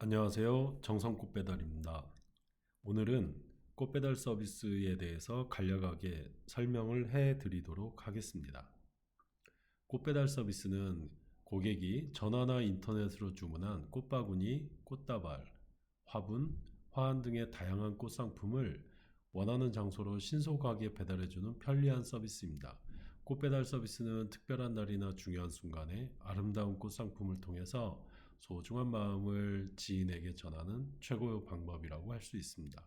안녕하세요. 정성 꽃배달입니다. 오늘은 꽃배달 서비스에 대해서 간략하게 설명을 해 드리도록 하겠습니다. 꽃배달 서비스는 고객이 전화나 인터넷으로 주문한 꽃바구니, 꽃다발, 화분, 화환 등의 다양한 꽃 상품을 원하는 장소로 신속하게 배달해주는 편리한 서비스입니다. 꽃배달 서비스는 특별한 날이나 중요한 순간에 아름다운 꽃 상품을 통해서 소중한 마음을 지인에게 전하는 최고의 방법이라고 할 수 있습니다.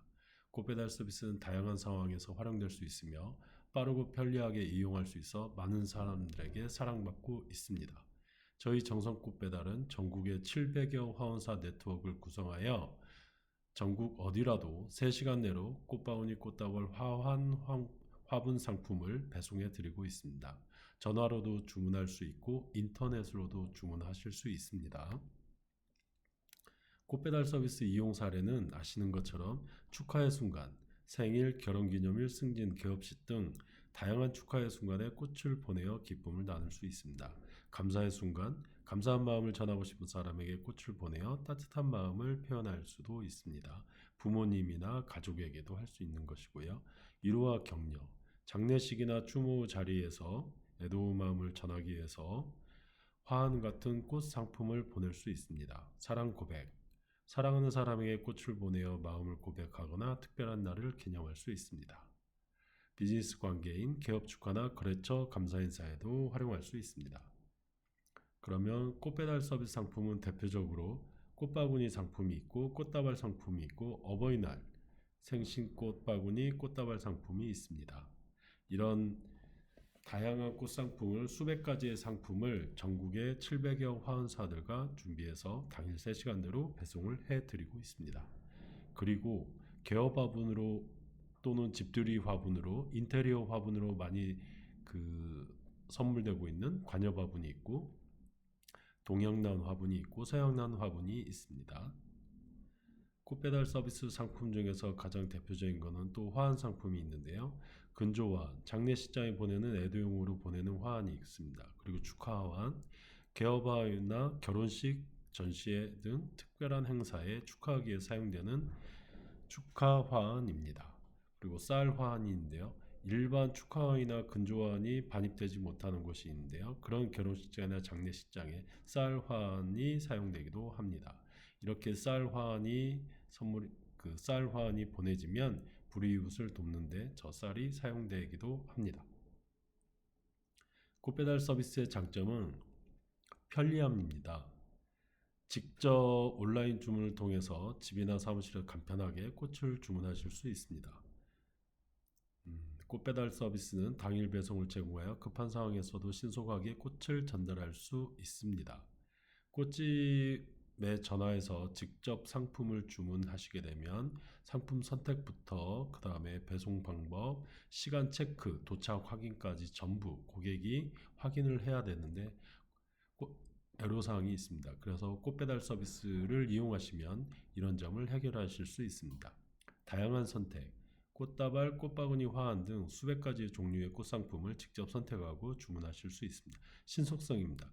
꽃배달 서비스는 다양한 상황에서 활용될 수 있으며 빠르고 편리하게 이용할 수 있어 많은 사람들에게 사랑받고 있습니다. 저희 정성 꽃배달은 전국의 700여 화원사 네트워크를 구성하여 전국 어디라도 3시간 내로 꽃바구니 꽃다발 화환 황- 화분 상품을 배송해 드리고 있습니다. 전화로도 주문할 수 있고 인터넷으로도 주문하실 수 있습니다. 꽃배달 서비스 이용 사례는 아시는 것처럼 축하의 순간, 생일, 결혼기념일, 승진, 개업식 등 다양한 축하의 순간에 꽃을 보내어 기쁨을 나눌 수 있습니다. 감사의 순간, 감사한 마음을 전하고 싶은 사람에게 꽃을 보내어 따뜻한 마음을 표현할 수도 있습니다. 부모님이나 가족에게도 할 수 있는 것이고요. 위로와 격려, 장례식이나 추모 자리에서 애도의 마음을 전하기 위해서 화환 같은 꽃 상품을 보낼 수 있습니다. 사랑 고백, 사랑하는 사람에게 꽃을 보내어 마음을 고백하거나 특별한 날을 기념할 수 있습니다. 비즈니스 관계인 개업 축하나 거래처 감사 인사에도 활용할 수 있습니다. 그러면 꽃배달 서비스 상품은 대표적으로 꽃바구니 상품이 있고 꽃다발 상품이 있고 어버이날 생신꽃 바구니 꽃다발 상품이 있습니다. 이런 다양한 꽃 상품을 수백 가지의 상품을 전국의 700여 화원사들과 준비해서 당일 3시간 내로 배송을 해 드리고 있습니다. 그리고 개업 화분으로 또는 집들이 화분으로 인테리어 화분으로 많이 그 선물되고 있는 관엽 화분이 있고 동양난 화분이 있고 서양난 화분이 있습니다. 꽃배달 서비스 상품 중에서 가장 대표적인 것은 또 화환 상품이 있는데요. 근조화환, 장례식장에 보내는 애도용으로 보내는 화환이 있습니다. 그리고 축하화환, 개업화환이나 결혼식, 전시회 등 특별한 행사에 축하하기 위해 사용되는 축하화환입니다. 그리고 쌀화환인데요. 일반 축하화환이나 근조화환이 반입되지 못하는 곳이 있는데요. 그런 결혼식장이나 장례식장에 쌀화환이 사용되기도 합니다. 이렇게 쌀화환이 선물 그 쌀화환이 보내지면 불이웃을 돕는데 저 쌀이 사용되기도 합니다. 꽃배달 서비스의 장점은 편리함입니다. 직접 온라인 주문을 통해서 집이나 사무실에 간편하게 꽃을 주문하실 수 있습니다. 음, 꽃배달 서비스는 당일 배송을 제공하여 급한 상황에서도 신속하게 꽃을 전달할 수 있습니다. 꽃집 에 전화해서 직접 상품을 주문하시게 되면 상품 선택부터 그 다음에 배송 방법, 시간 체크, 도착 확인까지 전부 고객이 확인을 해야 되는데 꽃- 애로사항이 있습니다. 그래서 꽃배달 서비스를 이용하시면 이런 점을 해결하실 수 있습니다. 다양한 선택, 꽃다발, 꽃바구니, 화환 등 수백 가지 종류의 꽃 상품을 직접 선택하고 주문하실 수 있습니다. 신속성입니다.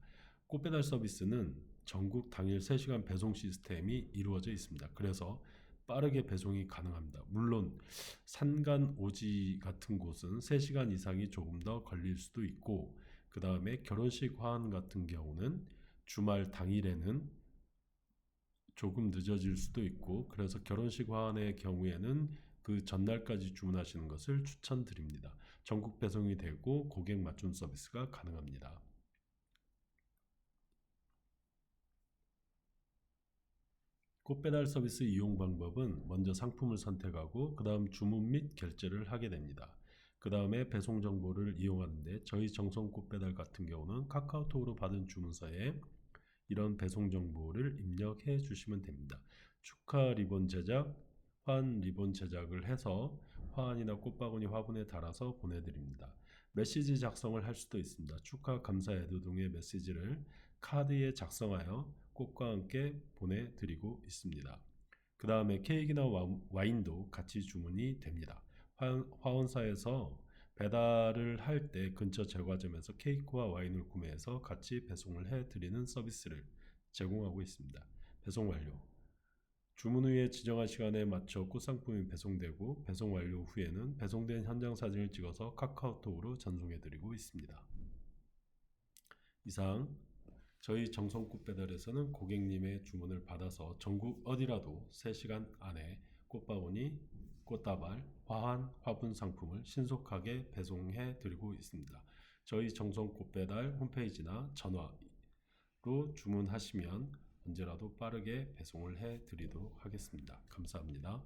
꽃배달 서비스는 전국 당일 3시간 배송 시스템이 이루어져 있습니다. 그래서 빠르게 배송이 가능합니다. 물론 산간 오지 같은 곳은 3시간 이상이 조금 더 걸릴 수도 있고 그 다음에 결혼식 화환 같은 경우는 주말 당일에는 조금 늦어질 수도 있고 그래서 결혼식 화환의 경우에는 그 전날까지 주문하시는 것을 추천드립니다. 전국 배송이 되고 고객 맞춤 서비스가 가능합니다. 꽃배달 서비스 이용 방법은 먼저 상품을 선택하고 그 다음 주문 및 결제를 하게 됩니다. 그 다음에 배송 정보를 이용하는데 저희 정성 꽃배달 같은 경우는 카카오톡으로 받은 주문서에 이런 배송 정보를 입력해 주시면 됩니다. 축하 리본 제작, 화환 리본 제작을 해서 화환이나 꽃바구니 화분에 달아서 보내드립니다. 메시지 작성을 할 수도 있습니다. 축하 감사 애도 등의 메시지를 카드에 작성하여 꽃과 함께 보내드리고 있습니다. 그 다음에 케이크나 와- 와인도 같이 주문이 됩니다. 화- 화원사에서 배달을 할 때 근처 제과점에서 케이크와 와인을 구매해서 같이 배송을 해드리는 서비스를 제공하고 있습니다. 배송 완료. 주문 후에 지정한 시간에 맞춰 꽃상품이 배송되고 배송 완료 후에는 배송된 현장 사진을 찍어서 카카오톡으로 전송해드리고 있습니다. 이상 저희 정성꽃 배달에서는 고객님의 주문을 받아서 전국 어디라도 3시간 안에 꽃바구니, 꽃다발, 화환, 화분 상품을 신속하게 배송해 드리고 있습니다. 저희 정성꽃 배달 홈페이지나 전화로 주문하시면 언제라도 빠르게 배송을 해 드리도록 하겠습니다. 감사합니다.